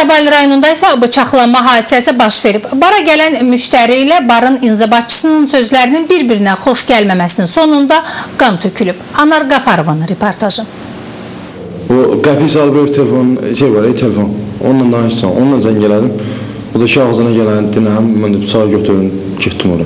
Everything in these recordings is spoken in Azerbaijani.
Sabunçu rayonunda isə bıçaqlanma hadisəsi baş verib. Bara gələn müştəri ilə barın inzibatçısının sözlərinin bir-birinə xoş gəlməməsinin sonunda qan tökülüb. Anar Qafarovanın reportajı. O kapıyı salıb öp telefon, şey var telefon. Onunla danışsan, onunla zəng elədim. O da ki ağzına gələni dinləm, mən də bıçağı götürdüm, getdim ora.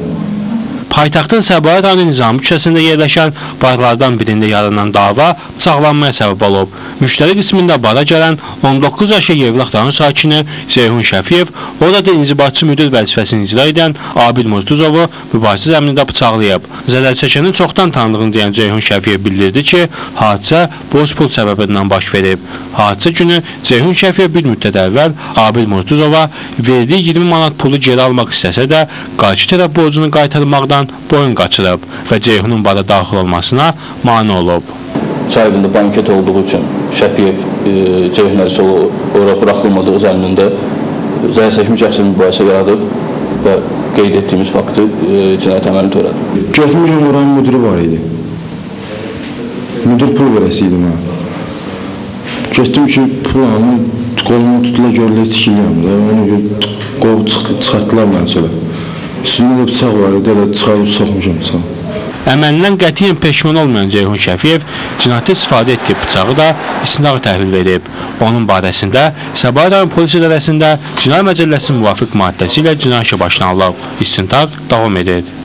Paytaxtın Səbaət rayon Nizami küçəsində yerləşən barlardan birində yaranan dava bıçaqlanmaya səbəb olub. Müştəri qismində bara gələn 19 yaşlı Yevlax rayon sakini Ceyhun Şəfiyev orada inzibatçı müdir vəzifəsini icra edən Abid Murtuzovu mübahisə zəminində bıçaqlayıb. Zərər çəkənin çoxdan tanıdığını deyən Ceyhun Şəfiyev bildirdi ki, hadisə borc pul səbəbindən baş verib. Hadisə günü Ceyhun Şəfiyev bir müddət əvvəl Abid Murtuzova verdiyi 20 manat pulu geri almaq istəsə də, qarşı tərəf borcunu qaytarmaqdan boyun qaçırıb və Ceyhunun bara daxil olmasına mane olub. Çayvində banket olduğu üçün Şəfiyev e, Ceyhun Əlisovu ora buraxılmadığı zəminində zərər çəkmiş şəxsin mübahisə yaradıb və qeyd etdiyimiz faktı e, cinayət əməlini törədib. Getmişəm oranın müdürü var idi. Müdür pul verəsi idi mənə. Getdim ki, pul alım, qolumu tutula görülə tikiliyəm da. Onu çıxdı, çıxartdılar məni çölə. Üstündə də bıçaq var idi, elə çıxarıb soxmuşam bıçağı. Əməlindən qətiyyən peşman olmayan Ceyhun Şəfiyev cinayətdə istifadə etdiyi bıçağı da istinaq təhvil verib. Onun barəsində Səbail rayon polis idarəsində Cinayət Məcəlləsinin müvafiq maddəsi ilə cinayət işi başlanılıb. İstintaq davam edir.